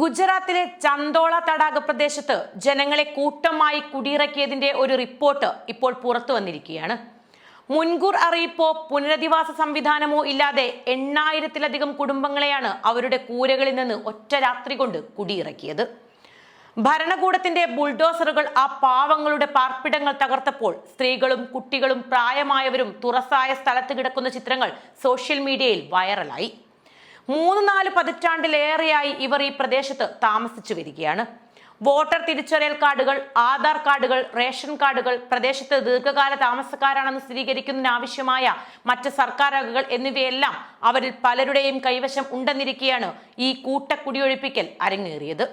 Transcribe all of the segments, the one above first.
ഗുജറാത്തിലെ ചന്തോള തടാക പ്രദേശത്ത് ജനങ്ങളെ കൂട്ടമായി കുടിയിറക്കിയതിന്റെ ഒരു റിപ്പോർട്ട് ഇപ്പോൾ പുറത്തു വന്നിരിക്കുകയാണ്. മുൻകൂർ അറിയിപ്പോ പുനരധിവാസ സംവിധാനമോ ഇല്ലാതെ എണ്ണായിരത്തിലധികം കുടുംബങ്ങളെയാണ് അവരുടെ കൂരകളിൽ നിന്ന് ഒറ്റ രാത്രി കൊണ്ട് കുടിയിറക്കിയത്. ഭരണകൂടത്തിന്റെ ബുൾഡോസറുകൾ ആ പാവങ്ങളുടെ പാർപ്പിടങ്ങൾ തകർത്തപ്പോൾ സ്ത്രീകളും കുട്ടികളും പ്രായമായവരും തുറസായ സ്ഥലത്ത് കിടക്കുന്ന ചിത്രങ്ങൾ സോഷ്യൽ മീഡിയയിൽ വൈറലായി. മൂന്ന് നാല് പതിറ്റാണ്ടിലേറെയായി ഇവർ ഈ പ്രദേശത്ത് താമസിച്ചു വരികയാണ്. വോട്ടർ തിരിച്ചറിയൽ കാർഡുകൾ ആധാർ കാർഡുകൾ റേഷൻ കാർഡുകൾ പ്രദേശത്ത് ദീർഘകാല താമസക്കാരാണെന്ന് സ്ഥിരീകരിക്കുന്നതിനാവശ്യമായ മറ്റ് സർക്കാർ രേഖകൾ എന്നിവയെല്ലാം അവരിൽ പലരുടെയും കൈവശം ഉണ്ടെന്നിരിക്കെയാണ് ഈ കൂട്ടക്കുടിയൊഴിപ്പിക്കൽ അരങ്ങേറിയത്.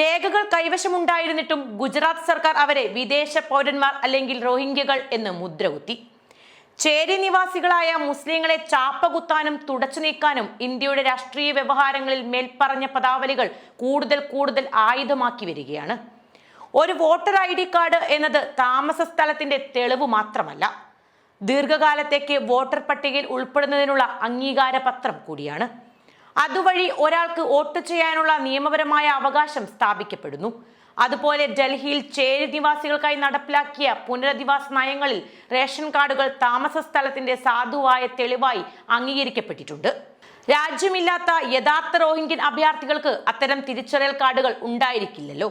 രേഖകൾ കൈവശമുണ്ടായിരുന്നിട്ടും ഗുജറാത്ത് സർക്കാർ അവരെ വിദേശ പൗരന്മാർ അല്ലെങ്കിൽ റോഹിംഗ്യകൾ എന്ന് മുദ്രകുത്തി. ചേരി നിവാസികളായ മുസ്ലിങ്ങളെ ചാപ്പകുത്താനും തുടച്ചു നീക്കാനും ഇന്ത്യയുടെ രാഷ്ട്രീയ വ്യവഹാരങ്ങളിൽ മേൽപ്പറഞ്ഞ പദാവലികൾ കൂടുതൽ കൂടുതൽ ആയുധമാക്കി വരികയാണ്. ഒരു വോട്ടർ ഐ ഡി കാർഡ് എന്നത് താമസ സ്ഥലത്തിന്റെ തെളിവ് മാത്രമല്ല. ദീർഘകാലത്തേക്ക് വോട്ടർ പട്ടികയിൽ ഉൾപ്പെടുന്നതിനുള്ള അംഗീകാര പത്രം കൂടിയാണ്. അതുവഴി ഒരാൾക്ക് വോട്ട് ചെയ്യാനുള്ള നിയമപരമായ അവകാശം സ്ഥാപിക്കപ്പെടുന്നു. അതുപോലെ ഡൽഹിയിൽ ചേരി നിവാസികൾക്കായി നടപ്പിലാക്കിയ പുനരധിവാസ നയങ്ങളിൽ റേഷൻ കാർഡുകൾ താമസ സ്ഥലത്തിന്റെ സാധുവായ തെളിവായി അംഗീകരിക്കപ്പെട്ടിട്ടുണ്ട്. രാജ്യമില്ലാത്ത യഥാർത്ഥ റോഹിംഗ്യൻ അഭയാർത്ഥികൾക്ക് അത്തരം തിരിച്ചറിയൽ കാർഡുകൾ ഉണ്ടായിരിക്കില്ലല്ലോ.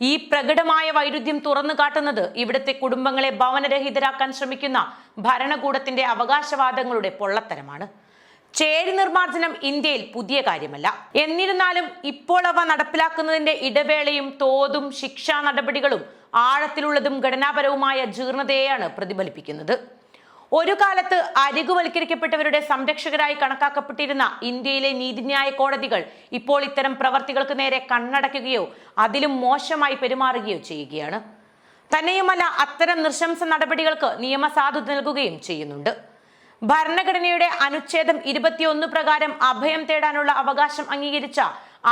ഈ പ്രകടമായ വൈരുദ്ധ്യം തുറന്നു കാട്ടുന്നത് ഇവിടുത്തെ കുടുംബങ്ങളെ ഭവനരഹിതരാക്കാൻ ശ്രമിക്കുന്ന ഭരണകൂടത്തിന്റെ അവകാശവാദങ്ങളുടെ പൊള്ളത്തരമാണ്. ചേരി നിർമ്മാർജനം ഇന്ത്യയിൽ പുതിയ കാര്യമല്ല. എന്നിരുന്നാലും ഇപ്പോൾ അവ നടപ്പിലാക്കുന്നതിന്റെ ഇടവേളയും തോതും ശിക്ഷാ നടപടികളും ആഴത്തിലുള്ളതും ഘടനാപരവുമായ ജീർണതയെയാണ് പ്രതിഫലിപ്പിക്കുന്നത്. ഒരു കാലത്ത് അരികുവൽക്കരിക്കപ്പെട്ടവരുടെ സംരക്ഷകരായി കണക്കാക്കപ്പെട്ടിരുന്ന ഇന്ത്യയിലെ നീതിന്യായ കോടതികൾ ഇപ്പോൾ ഇത്തരം പ്രവർത്തികൾക്ക് നേരെ കണ്ണടയ്ക്കുകയോ അതിലും മോശമായി പെരുമാറുകയോ ചെയ്യുകയാണ്. തന്നെയുമല്ല അത്തരം നൃശംസ നടപടികൾക്ക് നിയമസാധുത നൽകുകയും ചെയ്യുന്നുണ്ട്. ഭരണഘടനയുടെ അനുച്ഛേദം ഇരുപത്തിയൊന്ന് പ്രകാരം അഭയം തേടാനുള്ള അവകാശം അംഗീകരിച്ച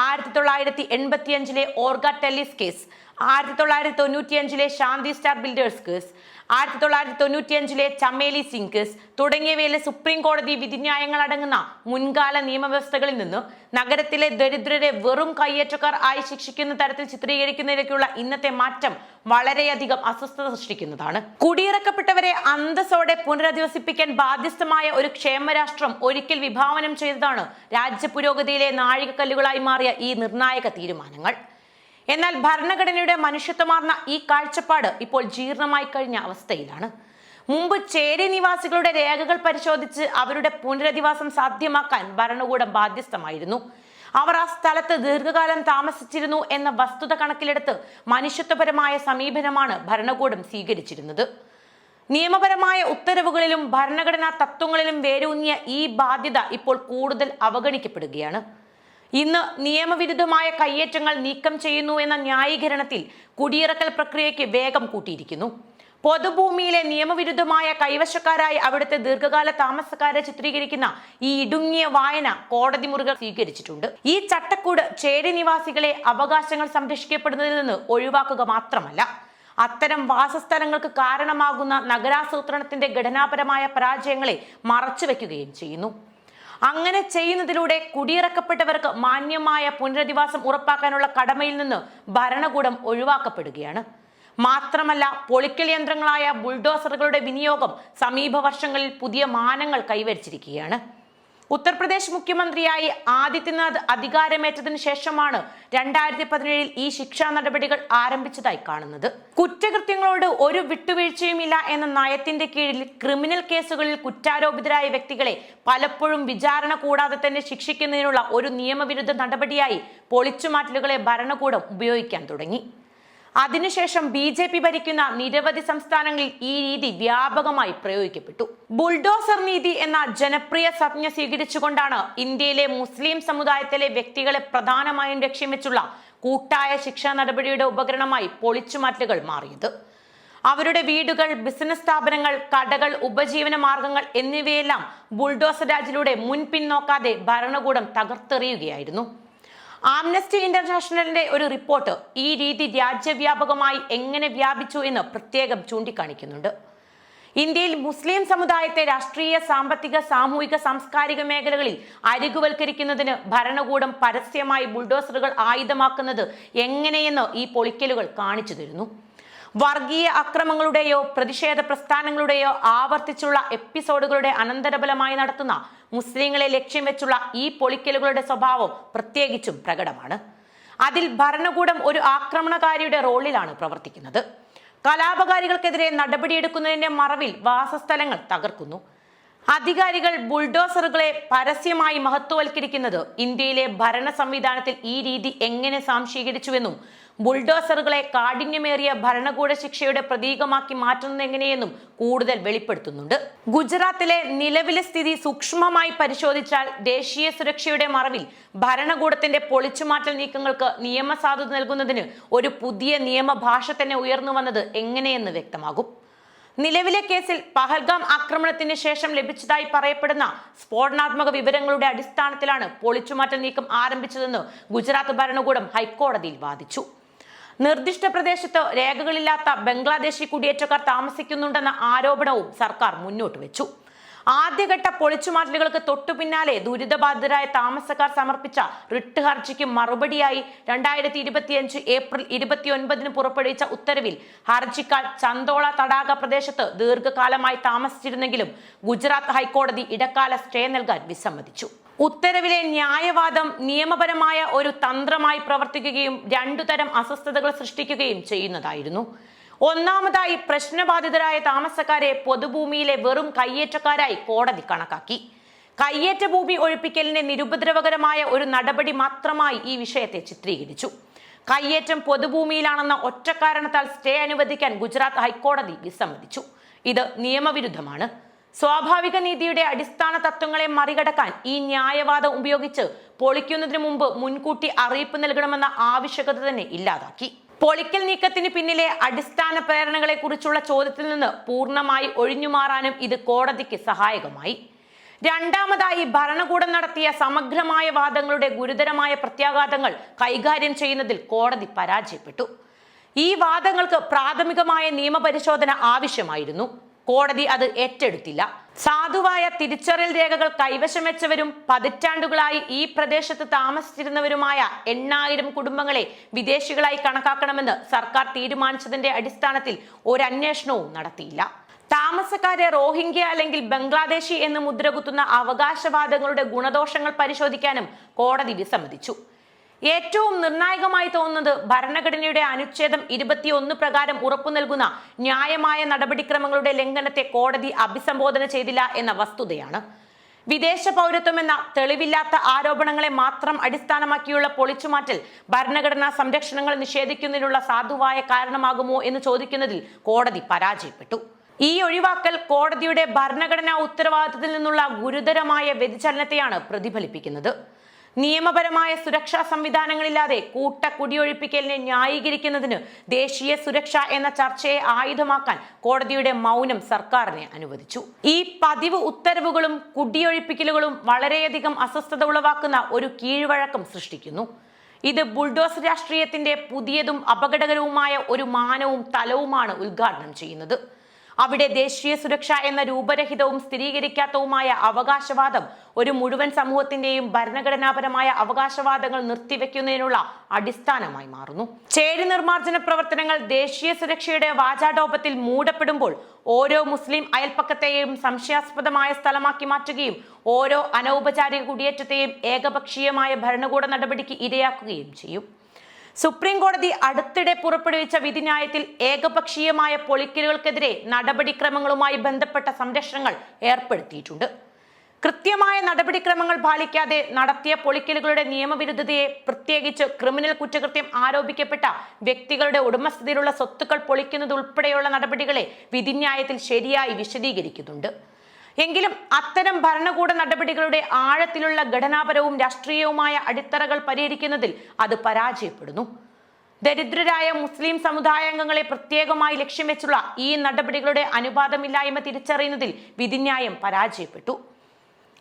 ആയിരത്തി തൊള്ളായിരത്തി എൺപത്തിയഞ്ചിലെ ഓർഗ ടെല്ലിസ് കേസ്. ആയിരത്തി തൊള്ളായിരത്തി തൊണ്ണൂറ്റിയഞ്ചിലെ ശാന്തി സ്റ്റാർ ബിൽഡേഴ്സ് കേസ് ആയിരത്തി തൊള്ളായിരത്തി തൊണ്ണൂറ്റിയഞ്ചിലെ ചമേലി സിംഗ് കേസ് തുടങ്ങിയവയിലെ സുപ്രീം കോടതി വിധിന്യായങ്ങൾ അടങ്ങുന്ന മുൻകാല നിയമവ്യവസ്ഥകളിൽ നിന്ന് നഗരത്തിലെ ദരിദ്രരെ വെറും കയ്യേറ്റക്കാർ ആയി ശിക്ഷിക്കുന്ന തരത്തിൽ ചിത്രീകരിക്കുന്നതിലേക്കുള്ള ഇന്നത്തെ മാറ്റം വളരെയധികം അസ്വസ്ഥത സൃഷ്ടിക്കുന്നതാണ്. കുടിയിറക്കപ്പെട്ടവരെ അന്തസ്സോടെ പുനരധിവസിപ്പിക്കാൻ ബാധ്യസ്ഥമായ ഒരു ക്ഷേമരാഷ്ട്രം ഒരിക്കൽ വിഭാവനം ചെയ്തതാണ് രാജ്യ പുരോഗതിയിലെ നാഴികക്കല്ലുകളായി മാറിയ ഈ നിർണായക തീരുമാനങ്ങൾ. എന്നാൽ ഭരണഘടനയുടെ മനുഷ്യത്വമാർന്ന ഈ കാഴ്ചപ്പാട് ഇപ്പോൾ ജീർണമായി കഴിഞ്ഞ അവസ്ഥയിലാണ്. മുമ്പ് ചേരി നിവാസികളുടെ രേഖകൾ പരിശോധിച്ച് അവരുടെ പുനരധിവാസം സാധ്യമാക്കാൻ ഭരണകൂടം ബാധ്യസ്ഥമായിരുന്നു. അവർ ആ സ്ഥലത്ത് ദീർഘകാലം താമസിച്ചിരുന്നു എന്ന വസ്തുത കണക്കിലെടുത്ത് മനുഷ്യത്വപരമായ സമീപനമാണ് ഭരണകൂടം സ്വീകരിച്ചിരുന്നത്. നിയമപരമായ ഉത്തരവുകളിലും ഭരണഘടനാ തത്വങ്ങളിലും വേരൂന്നിയ ഈ ബാധ്യത ഇപ്പോൾ കൂടുതൽ അവഗണിക്കപ്പെടുകയാണ്. ഇന്ന് നിയമവിരുദ്ധമായ കയ്യേറ്റങ്ങൾ നീക്കം ചെയ്യുന്നു എന്ന ന്യായീകരണത്തിൽ കുടിയിറക്കൽ പ്രക്രിയയ്ക്ക് വേഗം കൂട്ടിയിരിക്കുന്നു. പൊതുഭൂമിയിലെ നിയമവിരുദ്ധമായ കൈവശക്കാരായി അവിടുത്തെ ദീർഘകാല താമസക്കാരെ ചിത്രീകരിക്കുന്ന ഈ ഇടുങ്ങിയ വായന കോടതി മുറികൾ സ്വീകരിച്ചിട്ടുണ്ട്. ഈ ചട്ടക്കൂട് ചേരി നിവാസികളെ അവകാശങ്ങൾ സംരക്ഷിക്കപ്പെടുന്നതിൽ നിന്ന് ഒഴിവാക്കുക മാത്രമല്ല അത്തരം വാസസ്ഥലങ്ങൾക്ക് കാരണമാകുന്ന നഗരാസൂത്രണത്തിന്റെ ഘടനാപരമായ പരാജയങ്ങളെ മറച്ചുവെക്കുകയും ചെയ്യുന്നു. അങ്ങനെ ചെയ്യുന്നതിലൂടെ കുടിയിറക്കപ്പെട്ടവർക്ക് മാന്യമായ പുനരധിവാസം ഉറപ്പാക്കാനുള്ള കടമയിൽ നിന്ന് ഭരണകൂടം ഒഴിവാക്കപ്പെടുകയാണ്. മാത്രമല്ല പൊളിക്കൽ യന്ത്രങ്ങളായ ബുൾഡോസറുകളുടെ വിനിയോഗം സമീപ വർഷങ്ങളിൽ പുതിയ മാനങ്ങൾ കൈവരിച്ചിരിക്കുകയാണ്. ഉത്തർപ്രദേശ് മുഖ്യമന്ത്രിയായി ആദിത്യനാഥ് അധികാരമേറ്റതിനു ശേഷമാണ് രണ്ടായിരത്തി പതിനേഴിൽ ഈ ശിക്ഷാ നടപടികൾ ആരംഭിച്ചതായി കാണുന്നത്. കുറ്റകൃത്യങ്ങളോട് ഒരു വിട്ടുവീഴ്ചയുമില്ല എന്ന നയത്തിന്റെ കീഴിൽ ക്രിമിനൽ കേസുകളിൽ കുറ്റാരോപിതരായ വ്യക്തികളെ പലപ്പോഴും വിചാരണ കൂടാതെ തന്നെ ശിക്ഷിക്കുന്നതിനുള്ള ഒരു നിയമവിരുദ്ധ നടപടിയായി പൊളിച്ചുമാറ്റലുകളെ ഭരണകൂടം ഉപയോഗിക്കാൻ തുടങ്ങി. അതിനുശേഷം ബി ജെ പി ഭരിക്കുന്ന നിരവധി സംസ്ഥാനങ്ങളിൽ ഈ രീതി വ്യാപകമായി പ്രയോഗിക്കപ്പെട്ടു. ബുൾഡോസർ നീതി എന്ന ജനപ്രിയ സംജ്ഞ സ്വീകരിച്ചുകൊണ്ടാണ് ഇന്ത്യയിലെ മുസ്ലിം സമുദായത്തിലെ വ്യക്തികളെ പ്രധാനമായും ലക്ഷ്യം വെച്ചുള്ള കൂട്ടായ ശിക്ഷാ നടപടിയുടെ ഉപകരണമായി പൊളിച്ചുമാറ്റലുകൾ മാറിയത്. അവരുടെ വീടുകൾ ബിസിനസ് സ്ഥാപനങ്ങൾ കടകൾ ഉപജീവന മാർഗങ്ങൾ എന്നിവയെല്ലാം ബുൾഡോസർ രാജിലൂടെ മുൻപിൻ നോക്കാതെ ഭരണകൂടം തകർത്തെറിയുകയായിരുന്നു. ആംനസ്റ്റി ഇന്റർനാഷണലിന്റെ ഒരു റിപ്പോർട്ട് ഈ രീതി രാജ്യവ്യാപകമായി എങ്ങനെ വ്യാപിച്ചു എന്ന് പ്രത്യേകം ചൂണ്ടിക്കാണിക്കുന്നുണ്ട്. ഇന്ത്യയിൽ മുസ്ലിം സമുദായത്തെ രാഷ്ട്രീയ സാമ്പത്തിക സാമൂഹിക സാംസ്കാരിക മേഖലകളിൽ അരികുവൽക്കരിക്കുന്നതിന് ഭരണകൂടം പരസ്യമായി ബുൾഡോസറുകൾ ആയുധമാക്കുന്നത് എങ്ങനെയെന്ന് ഈ പൊളിക്കലുകൾ കാണിച്ചു തരുന്നു. വർഗീയ അക്രമങ്ങളുടെയോ പ്രതിഷേധ പ്രസ്ഥാനങ്ങളുടെയോ ആവർത്തിച്ചുള്ള എപ്പിസോഡുകളുടെ അനന്തരഫലമായി നടത്തുന്ന മുസ്ലിങ്ങളെ ലക്ഷ്യം വെച്ചുള്ള ഈ പൊളിക്കലുകളുടെ സ്വഭാവം പ്രത്യേകിച്ചും പ്രകടമാണ്. അതിൽ ഭരണകൂടം ഒരു ആക്രമണകാരിയുടെ റോളിലാണ് പ്രവർത്തിക്കുന്നത്. കലാപകാരികൾക്കെതിരെ നടപടിയെടുക്കുന്നതിന്റെ മറവിൽ വാസസ്ഥലങ്ങൾ തകർക്കുന്നു. അധികാരികൾ ബുൾഡോസറുകളെ പരസ്യമായി മഹത്വവൽക്കരിക്കുന്നത് ഇന്ത്യയിലെ ഭരണ സംവിധാനത്തിൽ ഈ രീതി എങ്ങനെ സാംശീകരിച്ചുവെന്നും ബുൾഡോസറുകളെ കാഠിന്യമേറിയ ഭരണകൂട ശിക്ഷയുടെ പ്രതീകമാക്കി മാറ്റുന്നത് എങ്ങനെയെന്നും കൂടുതൽ വെളിപ്പെടുത്തുന്നുണ്ട്. ഗുജറാത്തിലെ നിലവിലെ സ്ഥിതി സൂക്ഷ്മമായി പരിശോധിച്ചാൽ ദേശീയ സുരക്ഷയുടെ മറവിൽ ഭരണകൂടത്തിന്റെ പൊളിച്ചുമാറ്റൽ നീക്കങ്ങൾക്ക് നിയമസാധുത നൽകുന്നതിന് ഒരു പുതിയ നിയമഭാഷ തന്നെ ഉയർന്നു വന്നത് എങ്ങനെയെന്ന് വ്യക്തമാകും. നിലവിലെ കേസിൽ പഹൽഗാം ആക്രമണത്തിന് ശേഷം ലഭിച്ചതായി പറയപ്പെടുന്ന സ്ഫോടനാത്മക വിവരങ്ങളുടെ അടിസ്ഥാനത്തിലാണ് പൊളിച്ചുമാറ്റ നീക്കം ആരംഭിച്ചതെന്ന് ഗുജറാത്ത് ഭരണകൂടം ഹൈക്കോടതിയിൽ വാദിച്ചു. നിർദ്ദിഷ്ട പ്രദേശത്ത് രേഖകളില്ലാത്ത ബംഗ്ലാദേശി കുടിയേറ്റക്കാർ താമസിക്കുന്നുണ്ടെന്ന ആരോപണവും സർക്കാർ മുന്നോട്ട് വെച്ചു. ആദ്യഘട്ട പൊളിച്ചുമാറ്റലുകൾക്ക് തൊട്ടു പിന്നാലെ ദുരിതബാധിതരായ താമസക്കാർ സമർപ്പിച്ച റിട്ട് ഹർജിക്ക് മറുപടിയായി രണ്ടായിരത്തി ഇരുപത്തിയഞ്ച് ഏപ്രിൽ ഇരുപത്തിയൊൻപതിന് പുറപ്പെടുവിച്ച ഉത്തരവിൽ ഹർജിക്കാർ ചന്തോള തടാക പ്രദേശത്ത് ദീർഘകാലമായി താമസിച്ചിരുന്നെങ്കിലും ഗുജറാത്ത് ഹൈക്കോടതി ഇടക്കാല സ്റ്റേ നൽകാൻ വിസമ്മതിച്ചു. ഉത്തരവിലെ ന്യായവാദം നിയമപരമായ ഒരു തന്ത്രമായി പ്രവർത്തിക്കുകയും രണ്ടു തരം അസ്വസ്ഥതകൾ സൃഷ്ടിക്കുകയും ചെയ്യുന്നതായിരുന്നു. ഒന്നാമതായി പ്രശ്നബാധിതരായ താമസക്കാരെ പൊതുഭൂമിയിലെ വെറും കയ്യേറ്റക്കാരായി കോടതി കണക്കാക്കി. കയ്യേറ്റ ഭൂമി ഒഴിപ്പിക്കലിന്റെ നിരുപദ്രവകരമായ ഒരു നടപടി മാത്രമായി ഈ വിഷയത്തെ ചിത്രീകരിച്ചു. കയ്യേറ്റം പൊതുഭൂമിയിലാണെന്ന ഒറ്റ കാരണത്താൽ സ്റ്റേ അനുവദിക്കാൻ ഗുജറാത്ത് ഹൈക്കോടതി വിസമ്മതിച്ചു. ഇത് നിയമവിരുദ്ധമാണ്. സ്വാഭാവിക നീതിയുടെ അടിസ്ഥാന തത്വങ്ങളെ മറികടക്കാൻ ഈ ന്യായവാദം ഉപയോഗിച്ച് പൊളിക്കുന്നതിന് മുമ്പ് മുൻകൂട്ടി അറിയിപ്പ് നൽകണമെന്ന ആവശ്യകത തന്നെ ഇല്ലാതാക്കി. പൊളിക്കൽ നീക്കത്തിന് പിന്നിലെ അടിസ്ഥാന പ്രേരണകളെ കുറിച്ചുള്ള ചോദ്യത്തിൽ നിന്ന് പൂർണമായി ഒഴിഞ്ഞുമാറാനും ഇത് കോടതിക്ക് സഹായകമായി. രണ്ടാമതായി ഭരണകൂടം നടത്തിയ സമഗ്രമായ വാദങ്ങളുടെ ഗുരുതരമായ പ്രത്യാഘാതങ്ങൾ കൈകാര്യം ചെയ്യുന്നതിൽ കോടതി പരാജയപ്പെട്ടു. ഈ വാദങ്ങൾക്ക് പ്രാഥമികമായ നിയമപരിശോധന ആവശ്യമായിരുന്നു. കോടതി അത് ഏറ്റെടുത്തില്ല. സാധുവായ തിരിച്ചറിയൽ രേഖകൾ കൈവശം വെച്ചവരും പതിറ്റാണ്ടുകളായി ഈ പ്രദേശത്ത് താമസിച്ചിരുന്നവരുമായ എണ്ണായിരം കുടുംബങ്ങളെ വിദേശികളായി കണക്കാക്കണമെന്ന് സർക്കാർ തീരുമാനിച്ചതിന്റെ അടിസ്ഥാനത്തിൽ ഒരു നടത്തിയില്ല. താമസക്കാരെ റോഹിംഗ്യ അല്ലെങ്കിൽ ബംഗ്ലാദേശി എന്ന് മുദ്രകുത്തുന്ന അവകാശവാദങ്ങളുടെ ഗുണദോഷങ്ങൾ പരിശോധിക്കാനും കോടതി വിസമ്മതിച്ചു. ഏറ്റവും നിർണായകമായി തോന്നുന്നത് ഭരണഘടനയുടെ അനുച്ഛേദം ഇരുപത്തിയൊന്ന് പ്രകാരം ഉറപ്പു നൽകുന്ന ന്യായമായ നടപടിക്രമങ്ങളുടെ ലംഘനത്തെ കോടതി അഭിസംബോധന ചെയ്തില്ല എന്ന വസ്തുതയാണ്. വിദേശ പൗരത്വം എന്ന തെളിവില്ലാത്ത ആരോപണങ്ങളെ മാത്രം അടിസ്ഥാനമാക്കിയുള്ള പൊളിച്ചുമാറ്റൽ ഭരണഘടനാ സംരക്ഷണങ്ങൾ നിഷേധിക്കുന്നതിനുള്ള സാധുവായ കാരണമാകുമോ എന്ന് ചോദിക്കുന്നതിൽ കോടതി പരാജയപ്പെട്ടു. ഈ ഒഴിവാക്കൽ കോടതിയുടെ ഭരണഘടനാ ഉത്തരവാദിത്തത്തിൽ നിന്നുള്ള ഗുരുതരമായ വ്യതിചലനത്തെയാണ് പ്രതിഫലിപ്പിക്കുന്നത്. നിയമപരമായ സുരക്ഷാ സംവിധാനങ്ങളില്ലാതെ കൂട്ട കുടിയൊഴിപ്പിക്കലിനെ ന്യായീകരിക്കുന്നതിന് ദേശീയ സുരക്ഷ എന്ന ചർച്ചയെ ആയുധമാക്കാൻ കോടതിയുടെ മൗനം സർക്കാരിനെ അനുവദിച്ചു. ഈ പതിവ് ഉത്തരവുകളും കുടിയൊഴിപ്പിക്കലുകളും വളരെയധികം അസ്വസ്ഥത ഉളവാക്കുന്ന ഒരു കീഴ്വഴക്കം സൃഷ്ടിക്കുന്നു. ഇത് ബുൾഡോസ് രാഷ്ട്രീയത്തിന്റെ പുതിയതും അപകടകരവുമായ ഒരു മാനവും തലവുമാണ് ഉദ്ഘാടനം ചെയ്യുന്നത്. അവിടെ ദേശീയ സുരക്ഷ എന്ന രൂപരഹിതവും സ്ഥിരീകരിക്കാത്തവുമായ അവകാശവാദം ഒരു മുഴുവൻ സമൂഹത്തിന്റെയും ഭരണഘടനാപരമായ അവകാശവാദങ്ങൾ നിർത്തിവെക്കുന്നതിനുള്ള അടിസ്ഥാനമായി മാറുന്നു. ചേരി നിർമ്മാർജന പ്രവർത്തനങ്ങൾ ദേശീയ സുരക്ഷയുടെ വാചാടോപത്തിൽ മൂടപ്പെടുമ്പോൾ ഓരോ മുസ്ലിം അയൽപ്പക്കത്തെയും സംശയാസ്പദമായ സ്ഥലമാക്കി മാറ്റുകയും ഓരോ അനൗപചാരിക കുടിയേറ്റത്തെയും ഏകപക്ഷീയമായ ഭരണകൂട നടപടിക്ക് ഇരയാക്കുകയും ചെയ്യും. സുപ്രീം കോടതി അടുത്തിടെ പുറപ്പെടുവിച്ച വിധിന്യായത്തിൽ ഏകപക്ഷീയമായ പൊളിക്കലുകൾക്കെതിരെ നടപടിക്രമങ്ങളുമായി ബന്ധപ്പെട്ട സംരക്ഷണങ്ങൾ ഏർപ്പെടുത്തിയിട്ടുണ്ട്. കൃത്യമായ നടപടിക്രമങ്ങൾ പാലിക്കാതെ നടത്തിയ പൊളിക്കലുകളുടെ നിയമവിരുദ്ധതയെ പ്രത്യേകിച്ച് ക്രിമിനൽ കുറ്റകൃത്യം ആരോപിക്കപ്പെട്ട വ്യക്തികളുടെ ഉടമസ്ഥതയിലുള്ള സ്വത്തുക്കൾ പൊളിക്കുന്നതുൾപ്പെടെയുള്ള നടപടികളെ വിധിന്യായത്തിൽ ശരിയായി വിശദീകരിക്കുന്നുണ്ട്. എങ്കിലും അത്തരം ഭരണകൂട നടപടികളുടെ ആഴത്തിലുള്ള ഘടനാപരവും രാഷ്ട്രീയവുമായ അടിത്തറകൾ പരിഹരിക്കുന്നതിൽ അത് പരാജയപ്പെടുന്നു. ദരിദ്രരായ മുസ്ലിം സമുദായാംഗങ്ങളെ പ്രത്യേകമായി ലക്ഷ്യം വെച്ചുള്ള ഈ നടപടികളുടെ അനുപാതമില്ലായ്മ തിരിച്ചറിയുന്നതിൽ വിധിന്യായം പരാജയപ്പെട്ടു.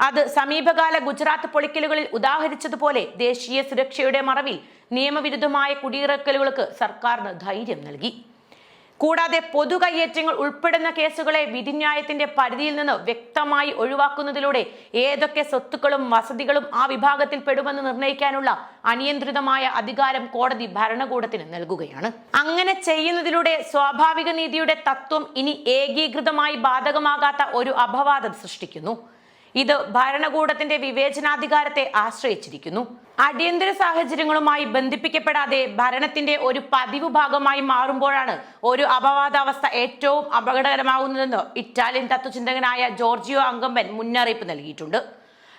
അത് സമീപകാല ഗുജറാത്ത് പൊളിക്കലുകളിൽ ഉദാഹരിച്ചതുപോലെ ദേശീയ സുരക്ഷയുടെ മറവിൽ നിയമവിരുദ്ധമായ കുടിയിറക്കലുകൾക്ക് സർക്കാരിന് ധൈര്യം നൽകി. കൂടാതെ പൊതു കയ്യേറ്റങ്ങൾ ഉൾപ്പെടുന്ന കേസുകളെ വിധിന്യായത്തിന്റെ പരിധിയിൽ നിന്ന് വ്യക്തമായി ഒഴിവാക്കുന്നതിലൂടെ ഏതൊക്കെ സ്വത്തുക്കളും വസതികളും ആ വിഭാഗത്തിൽ പെടുമെന്ന് നിർണയിക്കാനുള്ള അനിയന്ത്രിതമായ അധികാരം കോടതി ഭരണകൂടത്തിന് നൽകുകയാണ്. അങ്ങനെ ചെയ്യുന്നതിലൂടെ സ്വാഭാവിക നീതിയുടെ തത്വം ഇനി ഏകീകൃതമായി ബാധകമാകാത്ത ഒരു അപവാദം സൃഷ്ടിക്കുന്നു. ഇത് ഭരണകൂടത്തിന്റെ വിവേചനാധികാരത്തെ ആശ്രയിച്ചിരിക്കുന്നു. അടിയന്തര സാഹചര്യങ്ങളുമായി ബന്ധിപ്പിക്കപ്പെടാതെ ഭരണത്തിന്റെ ഒരു പതിവ് ഭാഗമായി മാറുമ്പോഴാണ് ഒരു അപവാദാവസ്ഥ ഏറ്റവും അപകടകരമാകുന്നതെന്ന് ഇറ്റാലിയൻ തത്വചിന്തകനായ ജോർജിയോ അങ്കമ്പൻ മുന്നറിയിപ്പ് നൽകിയിട്ടുണ്ട്.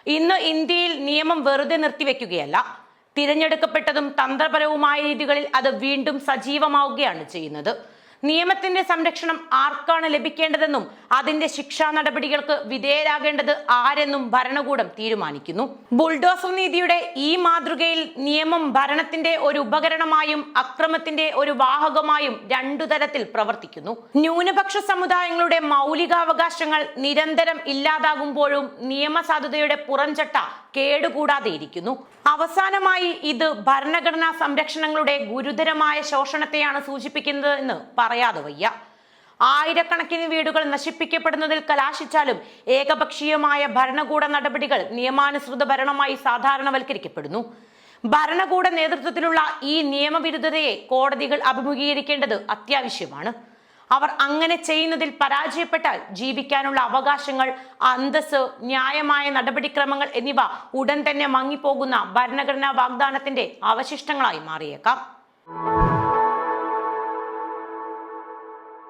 ഇന്ന് ഇന്ത്യയിൽ നിയമം വെറുതെ നിർത്തിവെക്കുകയല്ല. തിരഞ്ഞെടുക്കപ്പെട്ടതും തന്ത്രപരവുമായ രീതികളിൽ അത് വീണ്ടും സജീവമാവുകയാണ് ചെയ്യുന്നത്. നിയമത്തിന്റെ സംരക്ഷണം ആർക്കാണ് ലഭിക്കേണ്ടതെന്നും അതിന്റെ ശിക്ഷാ നടപടികൾക്ക് വിധേയരാകേണ്ടത് ആരെന്നും ഭരണകൂടം തീരുമാനിക്കുന്നു. ബുൾഡോസർ നീതിയുടെ ഈ മാതൃകയിൽ നിയമം ഭരണത്തിന്റെ ഒരു ഉപകരണമായും അക്രമത്തിന്റെ ഒരു വാഹകമായും രണ്ടു തരത്തിൽ പ്രവർത്തിക്കുന്നു. ന്യൂനപക്ഷ സമുദായങ്ങളുടെ മൗലികാവകാശങ്ങൾ നിരന്തരം ഇല്ലാതാകുമ്പോഴും നിയമസാധുതയുടെ പുറംചട്ട കേടുകൂടാതെ ഇരിക്കുന്നു. അവസാനമായി ഇത് ഭരണഘടനാ സംരക്ഷണങ്ങളുടെ ഗുരുതരമായ ശോഷണത്തെയാണ് സൂചിപ്പിക്കുന്നത് എന്ന് പറയാതെ വയ്യ. ആയിരക്കണക്കിന് വീടുകൾ നശിപ്പിക്കപ്പെടുന്നതിൽ കലാശിച്ചാലും ഏകപക്ഷീയമായ ഭരണകൂട നടപടികൾ നിയമാനുസൃത ഭരണമായി സാധാരണവൽക്കരിക്കപ്പെടുന്നു. ഭരണകൂട നേതൃത്വത്തിലുള്ള ഈ നിയമവിരുദ്ധതയെ കോടതികൾ അഭിമുഖീകരിക്കേണ്ടത് അത്യാവശ്യമാണ്. അവർ അങ്ങനെ ചെയ്യുന്നതിൽ പരാജയപ്പെട്ടാൽ ജീവിക്കാനുള്ള അവകാശങ്ങൾ അന്തസ് ന്യായമായ നടപടിക്രമങ്ങൾ എന്നിവ ഉടൻ തന്നെ മങ്ങിപ്പോകുന്ന ഭരണഘടനാ വാഗ്ദാനത്തിന്റെ അവശിഷ്ടങ്ങളായി മാറിയേക്കാം.